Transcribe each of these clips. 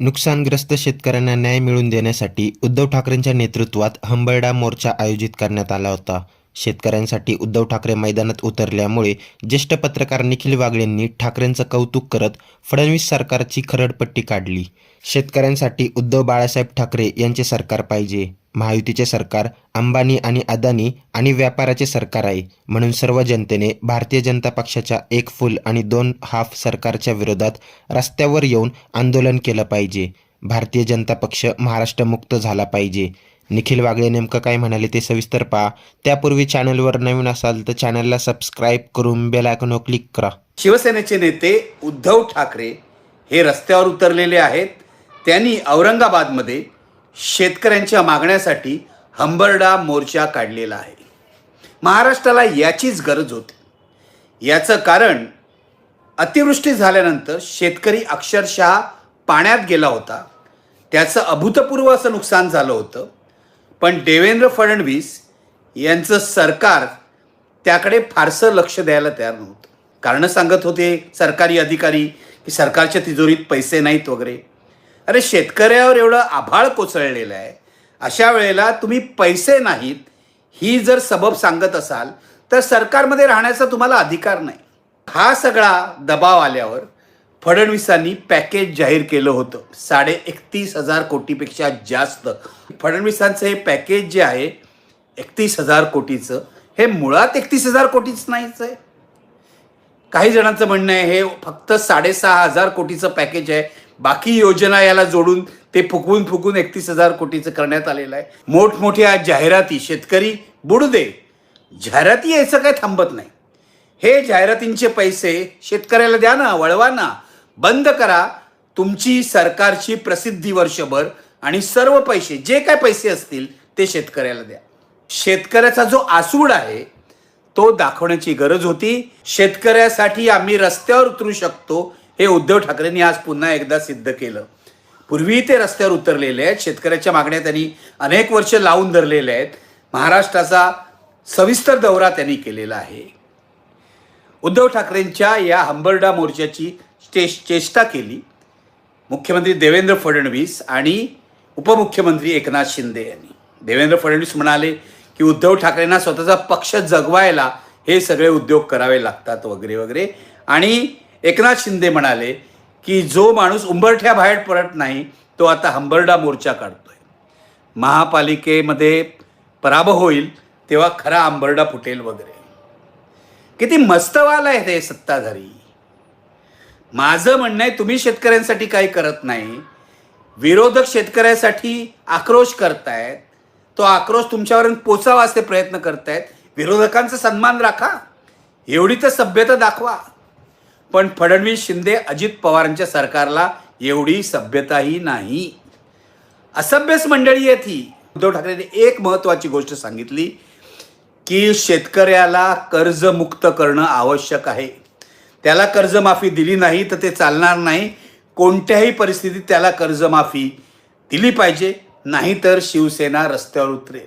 नुकसानग्रस्त शेतकऱ्यांना न्याय मिळवून देण्यासाठी उद्धव ठाकरेंच्या नेतृत्वात हंबरडा मोर्चा आयोजित करण्यात आला होता. शेतकऱ्यांसाठी उद्धव ठाकरे मैदानात उतरल्यामुळे ज्येष्ठ पत्रकार निखिल वागळेंनी ठाकरेंचं कौतुक करत फडणवीस सरकारची खरडपट्टी काढली. शेतकऱ्यांसाठी उद्धव बाळासाहेब ठाकरे यांचे सरकार पाहिजे. महायुतीचे सरकार अंबानी आणि अदानी आणि व्यापाराचे सरकार आहे. म्हणून सर्व जनतेने भारतीय जनता पक्षाच्या एक फुल आणि दोन हाफ सरकारच्या विरोधात रस्त्यावर येऊन आंदोलन केलं पाहिजे. भारतीय जनता पक्ष महाराष्ट्र मुक्त झाला पाहिजे. निखिल वागळे नेमकं काय म्हणाले ते सविस्तर पहा. त्यापूर्वी चॅनलवर नवीन असाल तर चॅनलला सबस्क्राईब करून बेल आयकॉनवर क्लिक करा. शिवसेनेचे नेते उद्धव ठाकरे हे रस्त्यावर उतरलेले आहेत. त्यांनी औरंगाबादमध्ये शेतकऱ्यांच्या मागण्यासाठी हंबरडा मोर्चा काढलेला आहे. महाराष्ट्राला याचीच गरज होती. याचं कारण अतिवृष्टी झाल्यानंतर शेतकरी अक्षरशः पाण्यात गेला होता. त्याचं अभूतपूर्व असं नुकसान झालं होतं. पण देवेंद्र फडणवीस यांचं सरकार त्याकडे फारसं लक्ष द्यायला तयार नव्हतं. कारणं सांगत होते सरकारी अधिकारी की सरकारच्या तिजोरीत पैसे नाहीत वगैरे. अरे शेतकऱ्यावर एवढं आभाळ कोसळलेलं आहे. अशा वेळेला तुम्ही पैसे नाहीत ही जर सबब सांगत असाल तर सरकारमध्ये राहण्याचा तुम्हाला अधिकार नाही. हा सगळा दबाव आल्यावर फडणवीसांनी पॅकेज जाहीर केलं होतं. साडे एकतीस हजार कोटीपेक्षा जास्त. फडणवीसांचं हे पॅकेज जे आहे एकतीस हजार कोटीचं हे मुळात एकतीस हजार कोटीच नाहीच आहे. काही जणांचं म्हणणं आहे हे फक्त साडेसहा हजार कोटीचं पॅकेज आहे. बाकी योजना याला जोडून ते फुकवून फुकून एकतीस हजार कोटीचं करण्यात आलेलं आहे. मोठमोठ्या जाहिराती शेतकरी बुडू दे जाहिराती यायचं काय थांबत नाही. हे जाहिरातींचे पैसे शेतकऱ्याला द्या ना वळवा ना. बंद करा. तुमची सरकारची प्रसिद्धी वर्षभर आणि सर्व पैसे जे काय पैसे असतील ते शेतकऱ्याला द्या. शेतकऱ्याचा जो आसूड आहे तो दाखवण्याची गरज होती. शेतकऱ्यासाठी आम्ही रस्त्यावर उतरू शकतो हे उद्धव ठाकरेंनी आज पुन्हा एकदा सिद्ध केलं. पूर्वी ते रस्त्यावर उतरलेले आहेत. शेतकऱ्याच्या मागण्या त्यांनी अनेक वर्ष लावून धरलेल्या आहेत. महाराष्ट्राचा सविस्तर दौरा त्यांनी केलेला आहे. उद्धव ठाकरेंच्या या हंबरडा मोर्चाची चेश चेष्टा केली. मुख्यमंत्री देवेंद्र फडणवीस आणि उपमुख्यमंत्री एकनाथ शिंदे यांनी. देवेंद्र फडणवीस म्हणाले की उद्धव ठाकरेंना स्वतःचा पक्ष जगवायला हे सगळे उद्योग करावे लागतात वगैरे वगैरे. आणि एकनाथ शिंदे म्हणाले की जो माणूस उंबरठ्या बाहेर पडत नाही तो आता हंबरडा मोर्चा काढतोय. महापालिकेमध्ये पराभव होईल तेव्हा खरा आंबरडा फुटेल वगैरे. किती मस्तवाल आहे ते सत्ताधारी. माझं म्हणणं आहे तुम्ही शेतकऱ्यांसाठी काही करत नाही. विरोधक शेतकऱ्यासाठी आक्रोश करतायत. तो आक्रोश तुमच्यावर पोचावा असे प्रयत्न करतायत. विरोधकांचा सन्मान राखा. एवढी तर सभ्यता दाखवा. पण फडणवीस शिंदे अजित पवारांच्या सरकारला एवढी सभ्यताही नाही. असभ्यच मंडळी आहे ती उद्धव ठाकरेंनी एक महत्त्वाची गोष्ट सांगितली की शेतकऱ्याला कर्जमुक्त करणं आवश्यक आहे. त्याला कर्जमाफी दिली नाही तर ते चालणार नाही. कोणत्याही परिस्थितीत त्याला कर्जमाफी दिली पाहिजे नाहीतर शिवसेना रस्त्यावर उतरेल.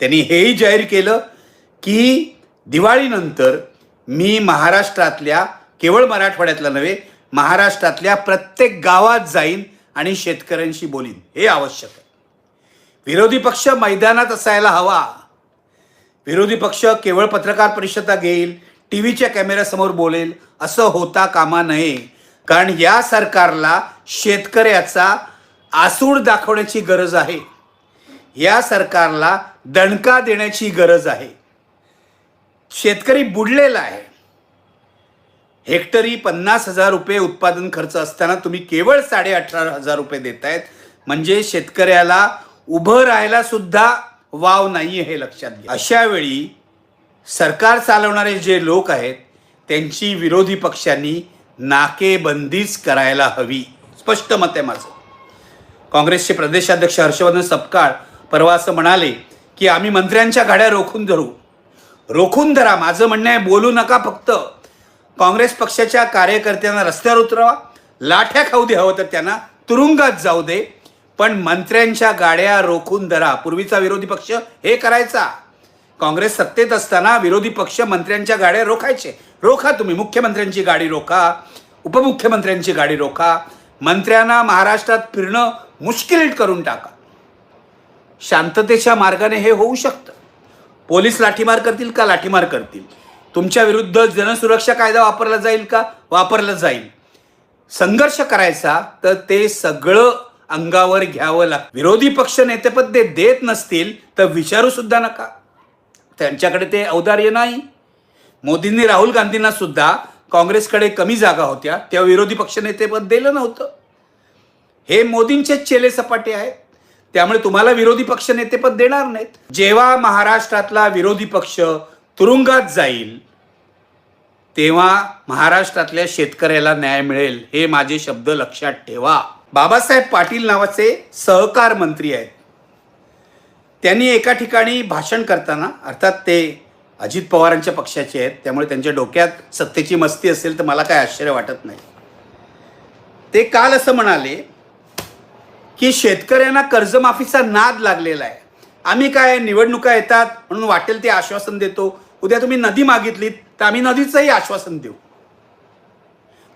त्यांनी हेही जाहीर केलं की दिवाळीनंतर मी महाराष्ट्रातल्या केवळ मराठवाड्यातला नव्हे महाराष्ट्रातल्या प्रत्येक गावात जाईन आणि शेतकऱ्यांशी बोलीन. हे आवश्यक आहे. विरोधी पक्ष मैदानात असायला हवा. विरोधी पक्ष केवळ पत्रकार परिषदा घेईल टी व्हीच्या कॅमेऱ्यासमोर बोलेल असं होता कामा नये. कारण या सरकारला शेतकऱ्याचा आसूड दाखवण्याची गरज आहे. या सरकारला दणका देण्याची गरज आहे. शेतकरी बुडलेला आहे. हेक्टरी पन्नास हजार रुपये उत्पादन खर्च असताना तुम्ही केवळ साडे अठरा हजार रुपये देत आहेत म्हणजे शेतकऱ्याला उभं राहायला सुद्धा वाव नाही हे लक्षात घ्या. अशा वेळी सरकार चालवणारे जे लोक आहेत त्यांची विरोधी पक्षांनी नाकेबंदीच करायला हवी. स्पष्ट मत आहे माझं. काँग्रेसचे प्रदेशाध्यक्ष हर्षवर्धन सपकाळ परवा असं म्हणाले की आम्ही मंत्र्यांच्या गाड्या रोखून धरू. रोखून धरा. माझं म्हणणं आहे बोलू नका फक्त. काँग्रेस पक्षाच्या कार्यकर्त्यांना रस्त्यावर उतरावा लाठ्या खाऊ दे हवं तर त्यांना तुरुंगात जाऊ दे. पण मंत्र्यांच्या गाड्या रोखून धरा. पूर्वीचा विरोधी पक्ष हे करायचा. काँग्रेस सत्तेत असताना विरोधी पक्ष मंत्र्यांच्या गाड्या रोखायचे. रोखा तुम्ही. मुख्यमंत्र्यांची गाडी रोखा. उपमुख्यमंत्र्यांची गाडी रोखा. मंत्र्यांना महाराष्ट्रात फिरणं मुश्किल करून टाका. शांततेच्या मार्गाने हे होऊ शकतं. पोलीस लाठीमार करतील का? लाठीमार करतील. तुमच्या विरुद्ध जनसुरक्षा कायदा वापरला जाईल का? वापरला जाईल. संघर्ष करायचा तर ते सगळं अंगावर घ्यावं लागतं. विरोधी पक्ष नेतेपद ते देत नसतील तर विचारू सुद्धा नका. त्यांच्याकडे ते औदार्य नाही. मोदींनी राहुल गांधींना सुद्धा काँग्रेसकडे कमी जागा होत्या तेव्हा विरोधी पक्षनेतेपद दिलं नव्हतं. हे मोदींचेच चेले सपाटे आहेत. त्यामुळे तुम्हाला विरोधी पक्ष नेतेपद देणार नाहीत. जेव्हा महाराष्ट्रातला विरोधी पक्ष तुरुंगात जाईल तेव्हा महाराष्ट्रातल्या शेतकऱ्याला न्याय मिळेल हे माझे शब्द लक्षात ठेवा. बाबासाहेब पाटील नावाचे सहकार मंत्री आहेत. त्यांनी एका ठिकाणी भाषण करताना अर्थात ते अजित पवारांच्या पक्षाचे आहेत त्यामुळे त्यांच्या डोक्यात सत्तेची मस्ती असेल तर मला काय आश्चर्य वाटत नाही. ते काल असं म्हणाले की शेतकऱ्यांना कर्जमाफीचा नाद लागलेला आहे. आम्ही काय निवडणुका येतात म्हणून वाटेल ते आश्वासन देतो. उद्या तुम्ही नदी मागितलीत तर आम्ही नदीचंही आश्वासन देऊ.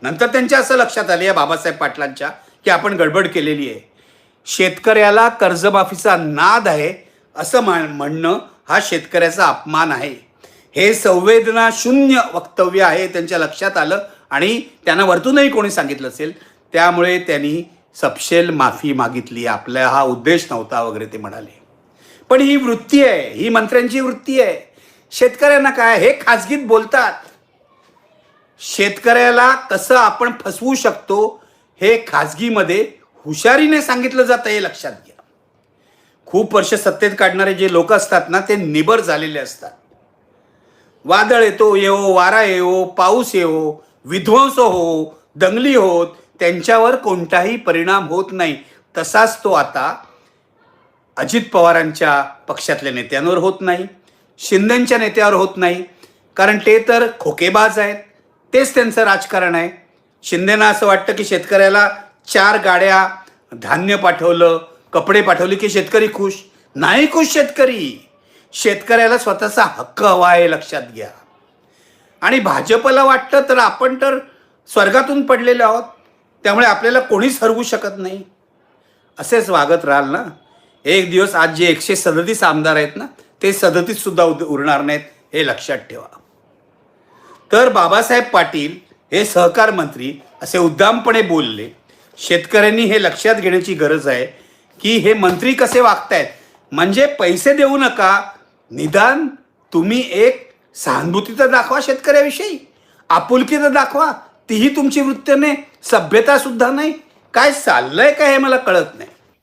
नंतर त्यांच्या असं लक्षात आले या बाबासाहेब पाटलांच्या की आपण गडबड केलेली आहे. शेतकऱ्याला कर्जमाफीचा नाद आहे असं म्हण म्हणणं हा शेतकऱ्याचा अपमान आहे. हे संवेदना शून्य वक्तव्य आहे त्यांच्या लक्षात आलं आणि त्यांना वरतूनही कोणी सांगितलं असेल. त्यामुळे त्यांनी सपशेल माफी मागितली. आपला हा उद्देश नव्हता वगैरे ते म्हणाले. पण ही वृत्ती आहे ही मंत्र्यांची वृत्ती आहे. शेतकऱ्यांना काय हे खाजगीत बोलतात. शेतकऱ्याला कसं आपण फसवू शकतो हे खाजगीमध्ये हुशारीने सांगितलं जातं हे लक्षात घ्या. खूप वर्ष सत्तेत काढणारे जे लोक असतात ना ते निबर झालेले असतात. वादळ येतो येवो वारा येवो पाऊस येवो विध्वंस हो दंगली होत त्यांच्यावर कोणताही परिणाम होत नाही. तसाच तो आता अजित पवारांच्या पक्षातल्या नेत्यांवर होत नाही. शिंदेच्या नेत्यावर होत नाही. कारण ते तर खोकेबाज आहेत. तेच त्यांचं राजकारण आहे. शिंदेना असं वाटतं की शेतकऱ्याला चार गाड्या धान्य पाठवलं कपडे पाठवले की शेतकरी खुश. नाही खुश शेतकरी. शेतकऱ्याला स्वतःचा हक्क हवा आहे लक्षात घ्या. आणि भाजपला वाटतं तर आपण तर स्वर्गातून पडलेलो आहोत. त्यामुळे आपल्याला कोणीच हरवू शकत नाही. असेच वागत राहाल ना. एक दिवस आज जे एकशे सदतीस आमदार आहेत ना ते सदतीत सुद्धा उद- उरणार नाहीत हे लक्षात ठेवा. तर बाबासाहेब पाटील हे सहकार मंत्री असे उद्दामपणे बोलले शेतकऱ्यांनी हे लक्षात घेण्याची गरज आहे की हे मंत्री कसे वागतायत? म्हणजे पैसे देऊ नका निदान तुम्ही एक सहानुभूती तर दाखवा शेतकऱ्याविषयी आपुलकी तर दाखवा तीही तुमची वृत्तीने सभ्यता सुद्धा नाही. काय चाललंय काय हे मला कळत नाही?